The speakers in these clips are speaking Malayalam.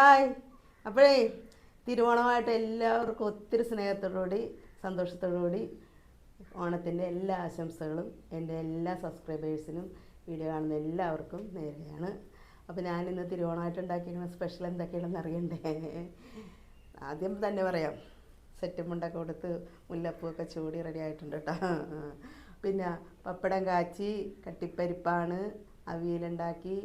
ഹായ്. അപ്പോഴേ തിരുവോണമായിട്ട് എല്ലാവർക്കും ഒത്തിരി സ്നേഹത്തോടുകൂടി സന്തോഷത്തോടുകൂടി ഓണത്തിന്റെ എല്ലാ ആശംസകളും എന്റെ എല്ലാ സബ്സ്ക്രൈബേഴ്സിനും വീഡിയോ കാണുന്ന എല്ലാവർക്കും നേരെയാണ് അപ്പോൾ ഞാനിന്ന് തിരുവോണമായിട്ട് ഉണ്ടാക്കിയിരിക്കുന്ന സ്പെഷ്യൽ എന്തൊക്കെയാണെന്ന് അറിയണ്ടേ? ആദ്യം തന്നെ പറയാം. സെറ്റ് മുണ്ടൊക്കെ കൊടുത്ത് മുല്ലപ്പൂവൊക്കെ ചൂടി റെഡി ആയിട്ടുണ്ട് കേട്ടോ. പിന്നെ പപ്പടം കാച്ചി കട്ടിപ്പരിപ്പാണ് അവിയലുണ്ടാക്കി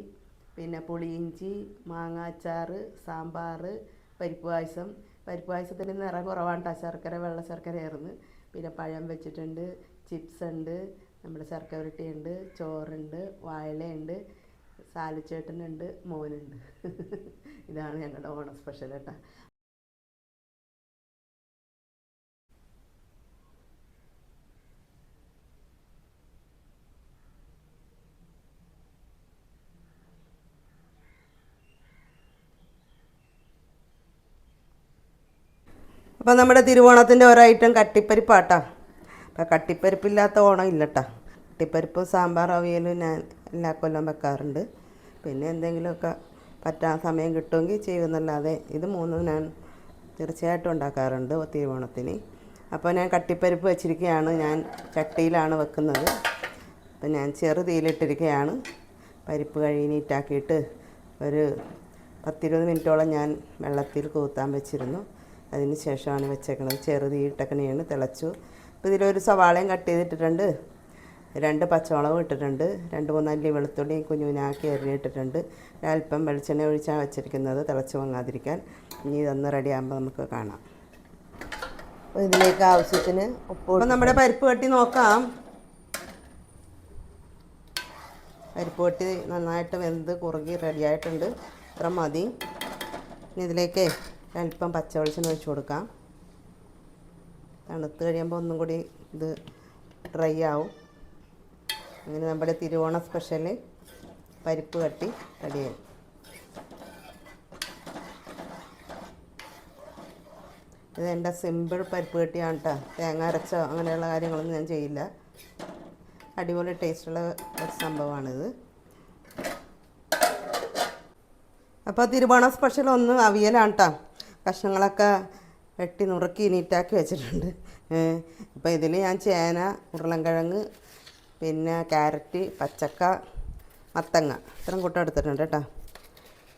പിന്നെ പുളിയിഞ്ചി മാങ്ങാച്ചാറ് സാമ്പാർ പരിപ്പ് പായസം. പരിപ്പ് പായസത്തിന് നിറം കുറവാണ് കേട്ടോ ശർക്കര വെള്ള ശർക്കരയായിരുന്നു പിന്നെ പഴം വെച്ചിട്ടുണ്ട് ചിപ്സ് ഉണ്ട് നമ്മുടെ ശർക്കര ഉരുട്ടിയുണ്ട് ചോറുണ്ട് വാഴയുണ്ട് സാലിച്ചേട്ടനുണ്ട് മോനുണ്ട്. ഇതാണ് ഞങ്ങളുടെ ഓണം സ്പെഷ്യൽ കേട്ടോ അപ്പോൾ നമ്മുടെ തിരുവോണത്തിന്റെ ഓരോ ഐറ്റം കട്ടിപ്പരിപ്പാട്ടാ. അപ്പോൾ കട്ടിപ്പരിപ്പില്ലാത്ത ഓണം ഇല്ലട്ടാ. കട്ടിപ്പരിപ്പ് സാമ്പാർ അവിയലും ഞാൻ എല്ലാ കൊല്ലം വെക്കാറുണ്ട്. പിന്നെ എന്തെങ്കിലുമൊക്കെ പറ്റാൻ സമയം കിട്ടുമെങ്കിൽ ചെയ്യുമെന്നല്ലാതെ ഇത് മൂന്നും ഞാൻ തീർച്ചയായിട്ടും ഉണ്ടാക്കാറുണ്ട് തിരുവോണത്തിന്. അപ്പോൾ ഞാൻ കട്ടിപ്പരിപ്പ് വെച്ചിരിക്കുകയാണ് ഞാൻ ചട്ടിയിലാണ് വെക്കുന്നത്. അപ്പം ഞാൻ ചെറുതീലിട്ടിരിക്കുകയാണ് പരിപ്പ് കഴുകി നീറ്റാക്കിയിട്ട് ഒരു പത്തിരുപത് മിനിറ്റോളം ഞാൻ വെള്ളത്തിൽ കൂത്താൻ വെച്ചിരുന്നു. അതിന് ശേഷമാണ് വെച്ചേക്കുന്നത് ചെറുതീട്ടക്കനെയാണ് തിളച്ചു. അപ്പോൾ ഇതിലൊരു സവാളയും കട്ട് ചെയ്തിട്ടിട്ടുണ്ട്. രണ്ട് പച്ചമുളകും ഇട്ടിട്ടുണ്ട്. രണ്ട് മൂന്നല്ലി വെളുത്തുള്ളിയും കുഞ്ഞുനാക്കി എറിഞ്ഞിട്ടിട്ടുണ്ട് അല്പം വെളിച്ചെണ്ണ ഒഴിച്ചാണ് വെച്ചിരിക്കുന്നത് തിളച്ച് വാങ്ങാതിരിക്കാൻ ഇനി ഇതൊന്ന് റെഡി ആകുമ്പോൾ നമുക്ക് കാണാം. അപ്പോൾ ഇതിലേക്ക് ആവശ്യത്തിന് ഉപ്പ് അപ്പോൾ നമ്മുടെ പരിപ്പ് കെട്ടി നോക്കാം. പരിപ്പ് കെട്ടി നന്നായിട്ട് വെന്ത് കുറുകി റെഡിയായിട്ടുണ്ട്. ഇത്ര മതി. ഇനി ഇതിലേക്ക് അല്പം പച്ച വെളിച്ചെണ്ണ ഒഴിച്ച് കൊടുക്കാം. തണുത്ത് കഴിയുമ്പോൾ ഒന്നും കൂടി ഇത് ഡ്രൈ ആവും. അങ്ങനെ നമ്മുടെ തിരുവോണ സ്പെഷ്യൽ പരിപ്പ് കട്ടി റെഡിയായി ഇത് എന്റെ സിമ്പിൾ പരിപ്പ് കട്ടിയാണ് കേട്ടോ തേങ്ങ അരച്ചോ അങ്ങനെയുള്ള കാര്യങ്ങളൊന്നും ഞാൻ ചെയ്യില്ല. അടിപൊളി ടേസ്റ്റുള്ള ഒരു സംഭവമാണിത്. അപ്പോൾ തിരുവോണ സ്പെഷ്യൽ ഒന്ന് അവിയലാണ് കേട്ടോ കഷ്ണങ്ങളൊക്കെ വെട്ടി നുറുക്കി നീറ്റാക്കി വെച്ചിട്ടുണ്ട്. അപ്പോൾ ഇതിൽ ഞാൻ ചേന ഉരുളൻകിഴങ്ങ് പിന്നെ ക്യാരറ്റ് പച്ചക്ക മത്തങ്ങ ഇത്രയും കൂട്ടം എടുത്തിട്ടുണ്ട് കേട്ടോ.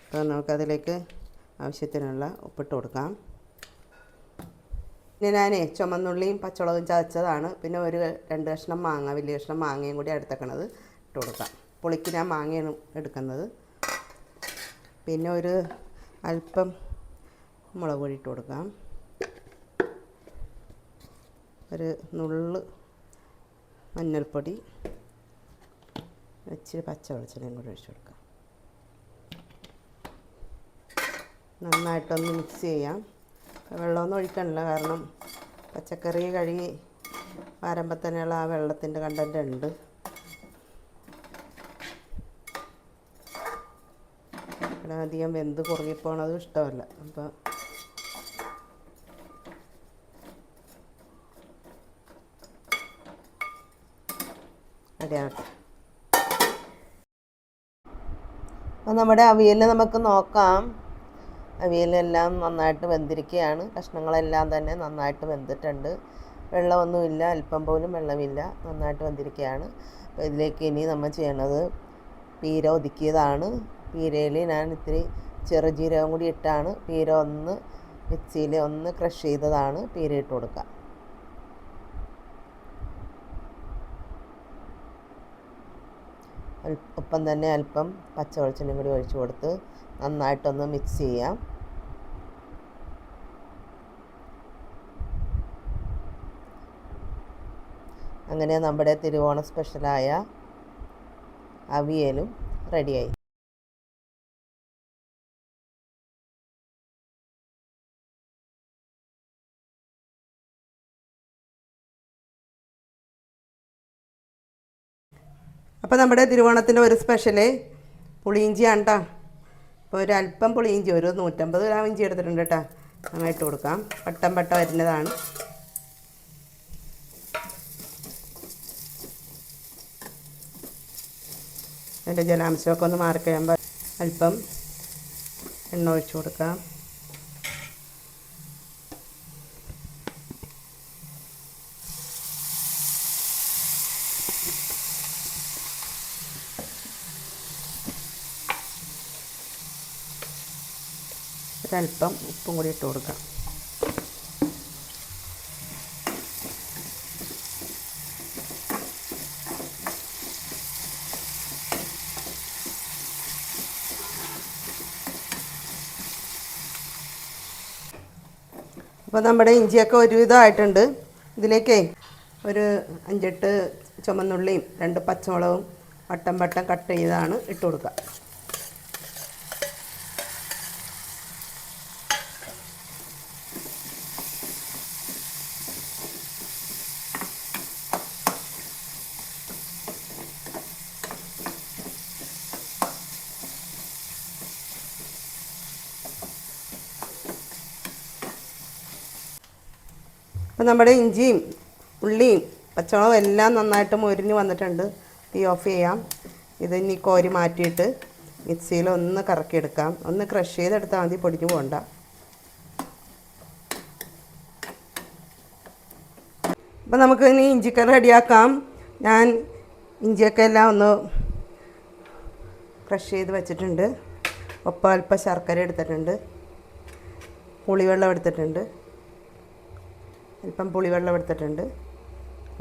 അപ്പോൾ നമുക്കതിലേക്ക് ആവശ്യത്തിനുള്ള ഉപ്പിട്ട് കൊടുക്കാം. പിന്നെ ഞാനേ ചുമന്നുള്ളിയും പച്ചമുളകും ചതച്ചതാണ്. പിന്നെ ഒരു രണ്ട് കഷ്ണം മാങ്ങ വലിയ കഷ്ണം മാങ്ങയും കൂടി എടുത്തേക്കണത് ഇട്ട് കൊടുക്കാം. പുളിക്ക് ഞാൻ മാങ്ങയാണ് എടുക്കുന്നത്. പിന്നെ ഒരു അല്പം മുളക് പൊടി ഇട്ട് കൊടുക്കാം. ഒരു നുള്ള് മഞ്ഞൾപ്പൊടി ഇച്ചിരി പച്ച വെളിച്ചെണ്ണയും കൂടി ഒഴിച്ചു കൊടുക്കാം. നന്നായിട്ടൊന്ന് മിക്സ് ചെയ്യാം. വെള്ളമൊന്നും ഒഴിക്കണില്ല കാരണം പച്ചക്കറി കഴുകി വാരമ്പോൾ തന്നെയുള്ള ആ വെള്ളത്തിന്റെ കണ്ടന്റ് ഉണ്ട്. അധികം വെന്ത് കുറുകിപ്പോണതും ഇഷ്ടമല്ല. അപ്പോൾ റെഡിയാകട്ടെ അപ്പോൾ നമ്മുടെ അവിയൽ നമുക്ക് നോക്കാം. അവിയലെല്ലാം നന്നായിട്ട് വെന്തിരിക്കുകയാണ് കഷ്ണങ്ങളെല്ലാം തന്നെ നന്നായിട്ട് വെന്തിട്ടുണ്ട്. വെള്ളമൊന്നുമില്ല അല്പം പോലും വെള്ളമില്ല നന്നായിട്ട് വെന്തിരിക്കുകയാണ് അപ്പോൾ ഇതിലേക്ക് ഇനി നമ്മൾ ചെയ്യണത് പീര ഒതുക്കിയതാണ്. പീരയിൽ ഞാൻ ഇത്തിരി ചെറുജീരകം കൂടി ഇട്ടാണ്. പീര ഒന്ന് മിക്സിയിൽ ഒന്ന് ക്രഷ് ചെയ്തതാണ്. പീര ഇട്ട് കൊടുക്കുക. ഒപ്പം തന്നെ അല്പം പച്ച കൂടി ഒഴിച്ചു കൊടുത്ത് നന്നായിട്ടൊന്ന് മിക്സ് ചെയ്യാം. അങ്ങനെ നമ്മുടെ തിരുവോണ സ്പെഷ്യലായ അവിയലും റെഡിയായി അപ്പോൾ നമ്മുടെ തിരുവോണത്തിന്റെ ഒരു സ്പെഷ്യൽ പുളിയിഞ്ചിയാണ് കേട്ടോ അപ്പോൾ ഒരു അല്പം പുളിയിഞ്ചി ഒരു നൂറ്റമ്പത് ഗ്രാം ഇഞ്ചി എടുത്തിട്ടുണ്ട് കേട്ടോ നന്നായിട്ട് കൊടുക്കാം. പട്ടം പട്ട വരുന്നതാണ് അതിന്റെ ജലാംശമൊക്കെ ഒന്ന് മാറിക്കഴിയുമ്പോൾ അല്പം എണ്ണ ഒഴിച്ചു കൊടുക്കാം. ഒരല്പം ഉപ്പും കൂടി ഇട്ട് കൊടുക്കാം. അപ്പോൾ നമ്മുടെ ഇഞ്ചിയൊക്കെ ഒരുവിധമായിട്ടുണ്ട്. ഇതിലേക്കേ ഒരു അഞ്ചെട്ട് ചുമന്നുള്ളിയും രണ്ട് പച്ചമുളകും വട്ടം വട്ടം കട്ട് ചെയ്താണ് ഇട്ട് കൊടുക്കുക. അപ്പോൾ നമ്മുടെ ഇഞ്ചിയും ഉള്ളിയും പച്ചമുളകും എല്ലാം നന്നായിട്ട് മൊരിഞ്ഞ് വന്നിട്ടുണ്ട്. തീ ഓഫ് ചെയ്യാം. ഇത് ഇനി കോരി മാറ്റിയിട്ട് മിക്സിയിൽ ഒന്ന് കറക്കിയെടുക്കാം. ഒന്ന് ക്രഷ് ചെയ്തെടുത്താൽ മതി പൊടിഞ്ഞു പോകണ്ട. അപ്പോൾ നമുക്ക് ഇനി ഇഞ്ചിക്കറി റെഡിയാക്കാം. ഞാൻ ഇഞ്ചിയൊക്കെ എല്ലാം ഒന്ന് ക്രഷ് ചെയ്ത് വെച്ചിട്ടുണ്ട്. ഒപ്പം അല്പം ശർക്കര എടുത്തിട്ടുണ്ട്. പുളിവെള്ളം എടുത്തിട്ടുണ്ട്. അല്പം പുളിവെള്ളം എടുത്തിട്ടുണ്ട്.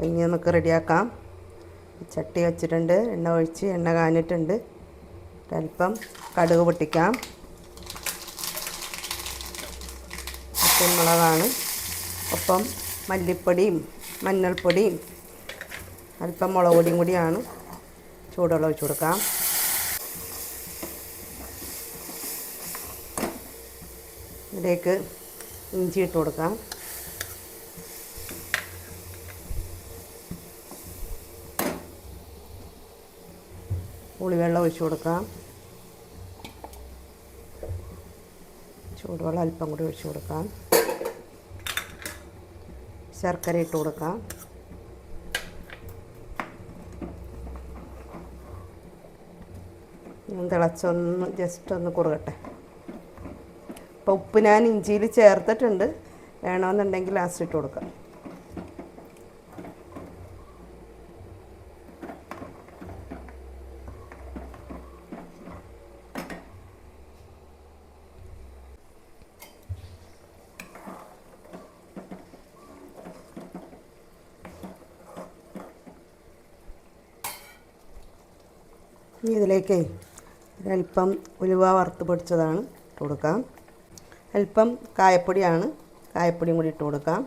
ഇനി നമുക്ക് റെഡിയാക്കാം. ചട്ടി വെച്ചിട്ടുണ്ട്. എണ്ണ ഒഴിച്ച് എണ്ണ കാഞ്ഞിട്ടുണ്ട്. അല്പം കടുക് പൊട്ടിക്കാം. മുളകാണ്. ഒപ്പം മല്ലിപ്പൊടിയും മഞ്ഞൾപ്പൊടിയും അല്പം മുളക് പൊടിയും കൂടിയാണ് ചൂടുവെള്ളം ഒഴിച്ചു കൊടുക്കാം. ഇതിലേക്ക് ഇഞ്ചി ഇട്ട് കൊടുക്കാം. പുളിവെള്ളം ഒഴിച്ചു കൊടുക്കാം. ചൂടുവെള്ളം അല്പം കൂടി ഒഴിച്ചു കൊടുക്കാം. ശർക്കര ഇട്ട് കൊടുക്കാം. തിളച്ചൊന്ന് ജസ്റ്റ് ഒന്ന് കുറുകട്ടെ. അപ്പോൾ ഉപ്പ് ഞാൻ ഇഞ്ചിയിൽ ചേർത്തിട്ടുണ്ട്. വേണമെന്നുണ്ടെങ്കിൽ ലാസ്റ്റ് ഇട്ട് കൊടുക്കാം ഇനി ഇതിലേക്ക് ഒരല്പം ഉലുവ വറുത്ത് പൊടിച്ചതാണ് ഇട്ട് കൊടുക്കാം. അല്പം കായപ്പൊടിയാണ്. കായപ്പൊടിയും കൂടി ഇട്ട് കൊടുക്കാം.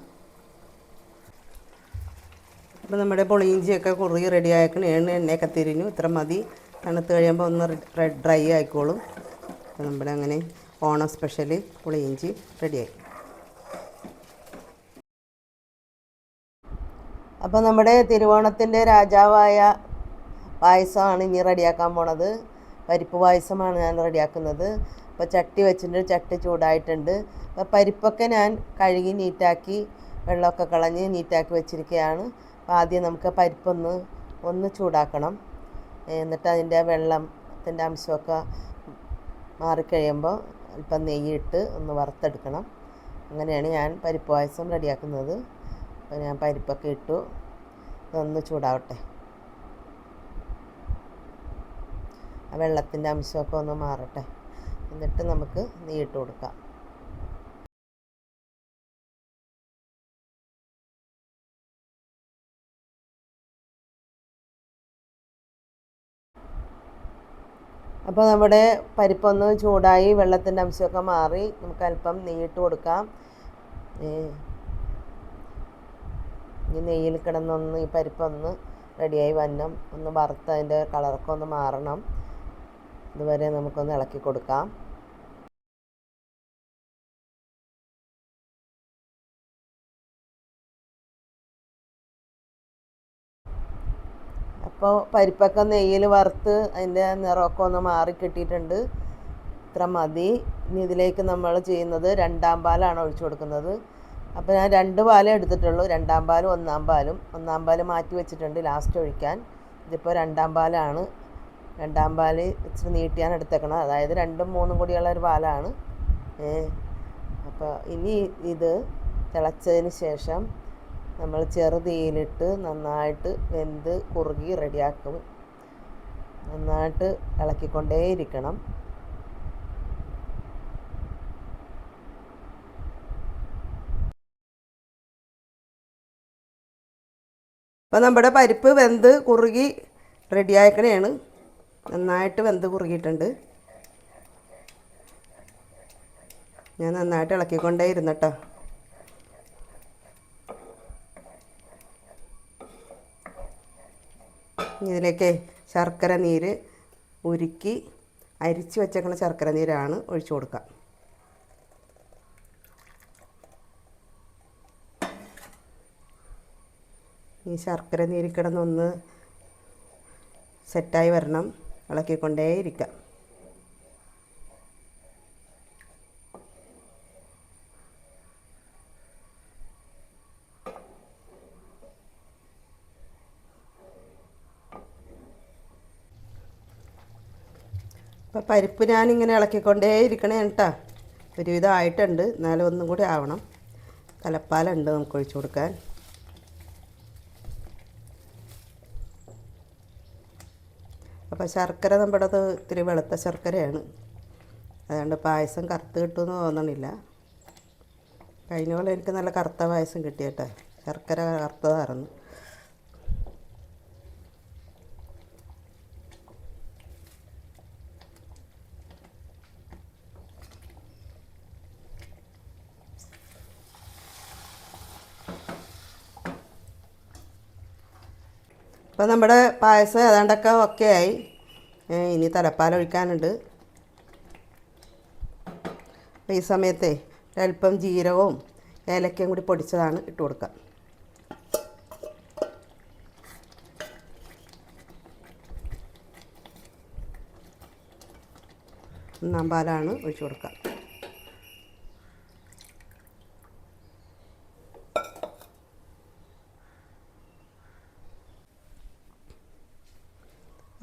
അപ്പോൾ നമ്മുടെ പൊളിയിഞ്ചിയൊക്കെ കുറുകി റെഡി ആയിക്കണം. എണ്ണ എണ്ണയൊക്കെ തിരിഞ്ഞു. ഇത്ര മതി. തണുത്ത് കഴിയുമ്പോൾ ഒന്ന് ഡ്രൈ ആയിക്കോളും. അപ്പോൾ നമ്മുടെ അങ്ങനെ ഓണം സ്പെഷ്യൽ പുളിയിഞ്ചി റെഡിയായി അപ്പോൾ നമ്മുടെ തിരുവോണത്തിന്റെ രാജാവായ പായസമാണ് ഇനി റെഡിയാക്കാൻ പോണത്. പരിപ്പ് പായസമാണ് ഞാൻ റെഡിയാക്കുന്നത്. അപ്പോൾ ചട്ടി വെച്ചിട്ടുണ്ട് ചട്ടി ചൂടായിട്ടുണ്ട്. അപ്പോൾ പരിപ്പൊക്കെ ഞാൻ കഴുകി നീറ്റാക്കി വെള്ളമൊക്കെ കളഞ്ഞ് നീറ്റാക്കി വെച്ചിരിക്കുകയാണ് അപ്പോൾ ആദ്യം നമുക്ക് പരിപ്പൊന്ന് ഒന്ന് ചൂടാക്കണം. എന്നിട്ട് അതിന്റെ വെള്ളത്തിന്റെ അംശമൊക്കെ മാറിക്കഴിയുമ്പോൾ അല്പം നെയ്യിട്ട് ഒന്ന് വറുത്തെടുക്കണം. അങ്ങനെയാണ് ഞാൻ പരിപ്പ് പായസം റെഡിയാക്കുന്നത്. അപ്പോൾ ഞാൻ പരിപ്പൊക്കെ ഇട്ടു. ഒന്ന് ചൂടാവട്ടെ. ആ വെള്ളത്തിന്റെ അംശമൊക്കെ ഒന്ന് മാറട്ടെ. എന്നിട്ട് നമുക്ക് നീട്ട് കൊടുക്കാം. അപ്പോൾ നമ്മുടെ പരിപ്പൊന്ന് ചൂടായി വെള്ളത്തിന്റെ അംശമൊക്കെ മാറി നമുക്ക് അല്പം നെയ്യിട്ട് കൊടുക്കാം. ഈ നെയ്യിൽ കിടന്നൊന്ന് ഈ പരിപ്പൊന്ന് റെഡിയായി വന്നം ഒന്ന് വറുത്ത് അതിന്റെ കളറൊക്കെ ഒന്ന് മാറണം. ഇതുവരെ നമുക്കൊന്ന് ഇളക്കി കൊടുക്കാം. അപ്പോൾ പരിപ്പൊക്കെ നെയ്യിൽ വറുത്ത് അതിന്റെ നിറമൊക്കെ ഒന്ന് മാറി കിട്ടിയിട്ടുണ്ട്. ഇത്ര മതി. ഇനി ഇതിലേക്ക് നമ്മൾ ചെയ്യുന്നത് രണ്ടാം പാലാണ് ഒഴിച്ചു കൊടുക്കുന്നത്. അപ്പോൾ ഞാൻ രണ്ട് പാലേ എടുത്തിട്ടുള്ളൂ. രണ്ടാം പാലും ഒന്നാം പാലും. ഒന്നാം പാൽ മാറ്റി വെച്ചിട്ടുണ്ട് ലാസ്റ്റ് ഒഴിക്കാൻ. ഇതിപ്പോൾ രണ്ടാം പാലാണ് രണ്ടാം പാൽ ഇച്ചിരി നീട്ടിയാണ് എടുത്തേക്കണം അതായത് രണ്ടും മൂന്നും കൂടിയുള്ള ഒരു പാലാണ്. അപ്പോൾ ഇനി ഇത് തിളച്ചതിന് ശേഷം നമ്മൾ ചെറുതീയിലിട്ട് നന്നായിട്ട് വെന്ത് കുറുകി റെഡിയാക്കും. നന്നായിട്ട് ഇളക്കിക്കൊണ്ടേയിരിക്കണം. അപ്പോൾ നമ്മുടെ പരിപ്പ് വെന്ത് കുറുകി റെഡിയാക്കണേണ്. നന്നായിട്ട് വെന്ത് കുറുകിയിട്ടുണ്ട്. ഞാൻ നന്നായിട്ട് ഇളക്കിക്കൊണ്ടേ ഇരുന്നട്ടോ. ഇതിലേക്ക് ശർക്കര നീര് ഉരുക്കി അരിച്ച് വെച്ചേക്കുന്ന ശർക്കര നീരാണ് ഒഴിച്ചു കൊടുക്കുക ഈ ശർക്കര നീര് കിടന്നൊന്ന് സെറ്റായി വരണം. ഇളക്കിക്കൊണ്ടേയിരിക്കാം അപ്പോൾ പരിപ്പ് ഞാനിങ്ങനെ ഇളക്കിക്കൊണ്ടേ ഇരിക്കണേ കേട്ടാ. ഒരുവിധം ആയിട്ടുണ്ട്. എന്നാലും ഒന്നും കൂടി ആവണം. തലപ്പാലുണ്ട് നമുക്ക് ഒഴിച്ചു കൊടുക്കാൻ. അപ്പോൾ ശർക്കര നമ്മുടെ അത് ഇത്തിരി വെളുത്ത ശർക്കരയാണ്. അതുകൊണ്ട് പായസം കറുത്ത് കിട്ടുമെന്ന് തോന്നണില്ല. കഴിഞ്ഞ പോലെ എനിക്ക് നല്ല കറുത്ത പായസം കിട്ടിയട്ടെ ശർക്കര കറുത്തതായിരുന്നു. അപ്പോൾ നമ്മുടെ പായസം ഏതാണ്ടൊക്കെ ഒക്കെ ആയി. ഇനി തലപ്പാൽ ഒഴിക്കാനുണ്ട്. അപ്പോൾ ഈ സമയത്തെ അല്പം ജീരകവും ഏലക്കയും കൂടി പൊടിച്ചതാണ് ഇട്ട് കൊടുക്കുക ഒന്നാം പാലാണ് ഒഴിച്ചു കൊടുക്കുക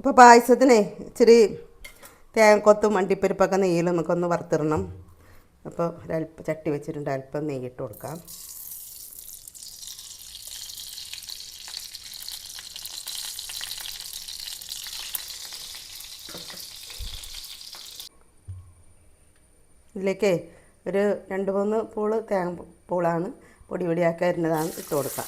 അപ്പോൾ പായസത്തിനെ ഇച്ചിരി തേങ്ങക്കൊത്തും അണ്ടിപ്പരിപ്പൊക്കെ നെയ്യിൽ നമുക്കൊന്ന് വറുത്തിടണം. അപ്പോൾ ഒരല്പം ചട്ടി വെച്ചിട്ടുണ്ട്. അല്പം നെയ്യിട്ട് കൊടുക്കാം. ഇതിലേക്ക് ഒരു രണ്ട് മൂന്ന് പൂൾ തേങ്ങ പൂളാണ് പൊടി പൊടിയാക്കി വരുന്നതാണ് ഇട്ട് കൊടുക്കാം.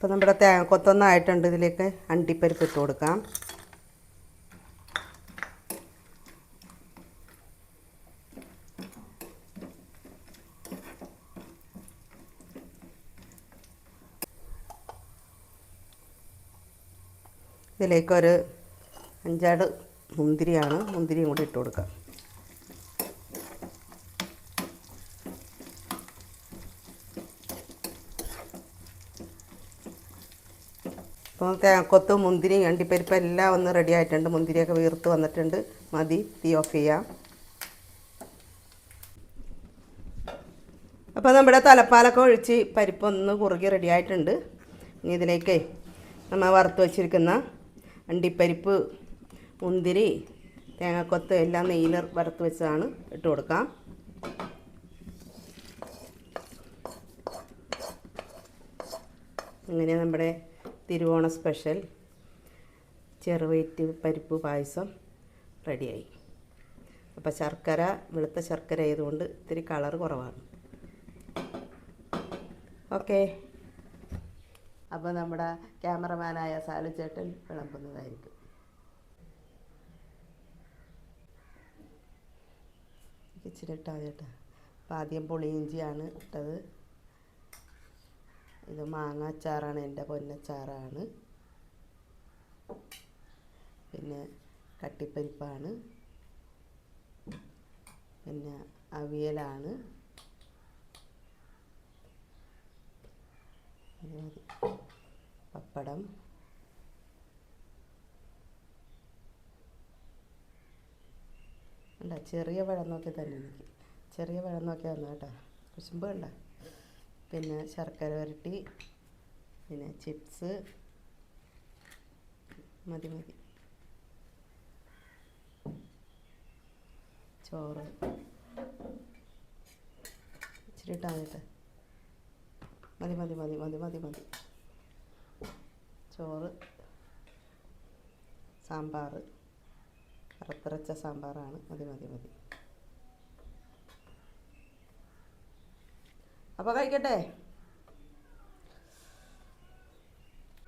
ഇപ്പോൾ നമ്മുടെ കൊത്തൊന്നായിട്ടുണ്ട് ഇതിലേക്ക് അണ്ടിപ്പരിപ്പ് ഇട്ട് കൊടുക്കാം. ഇതിലേക്കൊരു അഞ്ചാട് മുന്തിരിയാണ്. മുന്തിരിയും കൂടി ഇട്ട് കൊടുക്കാം. ഇപ്പോൾ മുന്തിരിയും മുന്തിരി അണ്ടിപ്പരിപ്പ് എല്ലാം ഒന്ന് റെഡി ആയിട്ടുണ്ട്. മുന്തിരിയൊക്കെ വീർത്ത് വന്നിട്ടുണ്ട്. മതി തീ ഓഫ് ചെയ്യാം. അപ്പോൾ നമ്മുടെ തലപ്പാലൊക്കെ ഒഴിച്ച് പരിപ്പൊന്ന് കുറുകി റെഡി ആയിട്ടുണ്ട്. ഇനി ഇതിലേക്ക് നമ്മൾ വറുത്ത് വച്ചിരിക്കുന്ന അണ്ടിപ്പരിപ്പ് മുന്തിരി തേങ്ങക്കൊത്ത് എല്ലാം നെയ്യിൽ വറുത്ത് വെച്ചതാണ് ഇട്ട് കൊടുക്കാം. അങ്ങനെ നമ്മുടെ തിരുവോണ സ്പെഷ്യൽ. ചെറുവയറ്റ് പരിപ്പ് പായസം റെഡിയായി. അപ്പോൾ ശർക്കര വെളുത്ത ശർക്കര ആയതുകൊണ്ട് ഇത്തിരി കളർ കുറവാണ്. ഓക്കെ. അപ്പോൾ നമ്മുടെ ക്യാമറമാനായ സാലു ചേട്ടൻ വിളമ്പുന്നതായിരിക്കും. ഇച്ചിരി ഇട്ടാ ചേട്ടാ അപ്പം അപ്പോൾ ആദ്യം പുളിയിഞ്ചിയാണ് ഇട്ടത്. ഇത് മാങ്ങ അച്ചാറാണ് എന്റെ പൊന്നച്ചാറാണ് പിന്നെ കട്ടിപ്പരിപ്പാണ്. പിന്നെ അവിയലാണ്. പപ്പടം. അല്ല ചെറിയ പഴം നോക്കി തന്നെ എനിക്ക്. ചെറിയ പഴം നോക്കി വന്നു കേട്ടോ. കുശുമ്പ് കണ്ട? പിന്നെ ശർക്കര വരട്ടി പിന്നെ ചിപ്സ് മതി മതി. ചോറ്. ഇച്ചിരി ഇട്ടാൽ മതി മതി മതി മതി മതി മതി ചോറ്. സാമ്പാർ വറുത്തരച്ച സാമ്പാറാണ്. മതി മതി മതി. അപ്പോൾ കഴിക്കട്ടെ.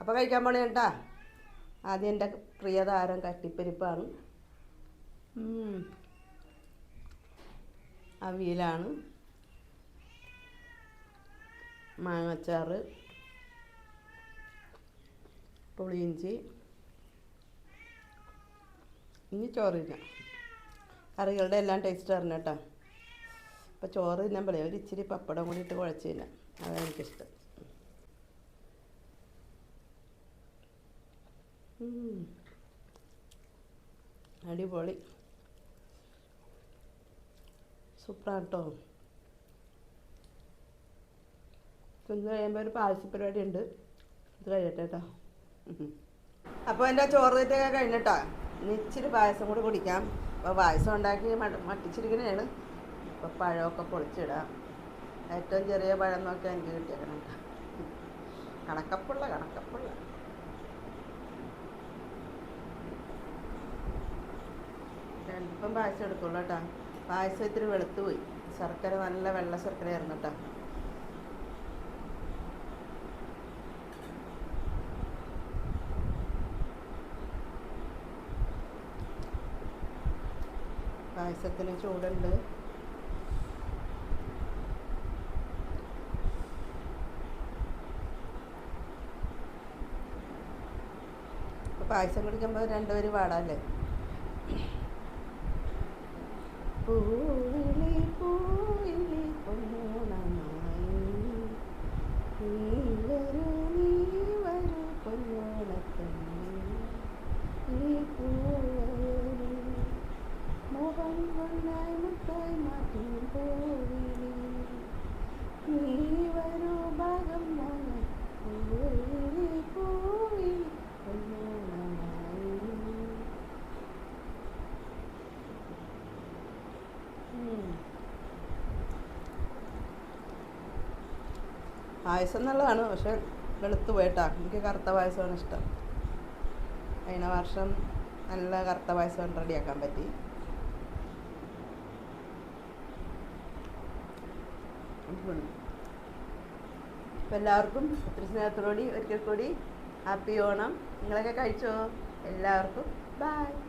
അപ്പോൾ കഴിക്കാൻ പോണേ കേട്ടാ. ആദ്യം എന്റെ പ്രിയതാരം കട്ടിപ്പരിപ്പാണ്. അവിയലാണ്. മാങ്ങച്ചാറ്. പുളിയിഞ്ചി ഇനി ചോറില്ല കറികളുടെ എല്ലാം ടേസ്റ്റ് അറിഞ്ഞ കേട്ടോ. അപ്പോൾ ചോറ് തിന്നാൻ പറയാം. ഒരു ഇച്ചിരി പപ്പടം കൂടി ഇട്ട് കുഴച്ച് തിന്നാം അതാണ് എനിക്കിഷ്ടം. അടിപൊളി. സൂപ്പറാണ് കേട്ടോ തിന്ന് കഴിയുമ്പോൾ ഒരു പായസ ഉണ്ട് ഇത് കഴിയട്ടെ കേട്ടോ അപ്പോൾ എന്റെ ചോറ് തീറ്റൊക്കെ കഴിഞ്ഞിട്ടോ. ഇനി ഇച്ചിരി പായസം കൂടി കുടിക്കാം. അപ്പോൾ പായസം ഉണ്ടാക്കി മട- മട്ടിച്ചിരിക്കണതാണ് അപ്പോൾ പഴമൊക്കെ പൊളിച്ചിടാം. ഏറ്റവും ചെറിയ പഴം നോക്കിയാൽ എനിക്ക് കിട്ടിയേക്കണം കേട്ടോ കണക്കപ്പുള്ള കണക്കപ്പുള്ള. രണ്ടിപ്പം പായസം എടുക്കുള്ളൂ കേട്ടോ പായസം ഇത്തിരി വെളുത്ത് പോയി. ശർക്കര നല്ല വെള്ള ശർക്കര ആയിരുന്നു കേട്ടോ പായസത്തിന് ചൂടുണ്ട്. പായസം കുടിക്കുമ്പോൾ രണ്ടുപേരും പാടാല്ലേ? പൂവിളി പായസം നല്ലതാണ് പക്ഷെ വെളുത്ത് പോയിട്ടാ. എനിക്ക് കറുത്ത പായസമാണ് ഇഷ്ടം. കഴിഞ്ഞ വർഷം നല്ല കറുത്ത പായസം റെഡിയാക്കാൻ പറ്റി. അപ്പം എല്ലാവർക്കും ഒത്തിരി സ്നേഹത്തോടുകൂടി ഒരിക്കൽ കൂടി ഹാപ്പി ഓണം. നിങ്ങളൊക്കെ കഴിച്ചോ? എല്ലാവർക്കും. ബൈ.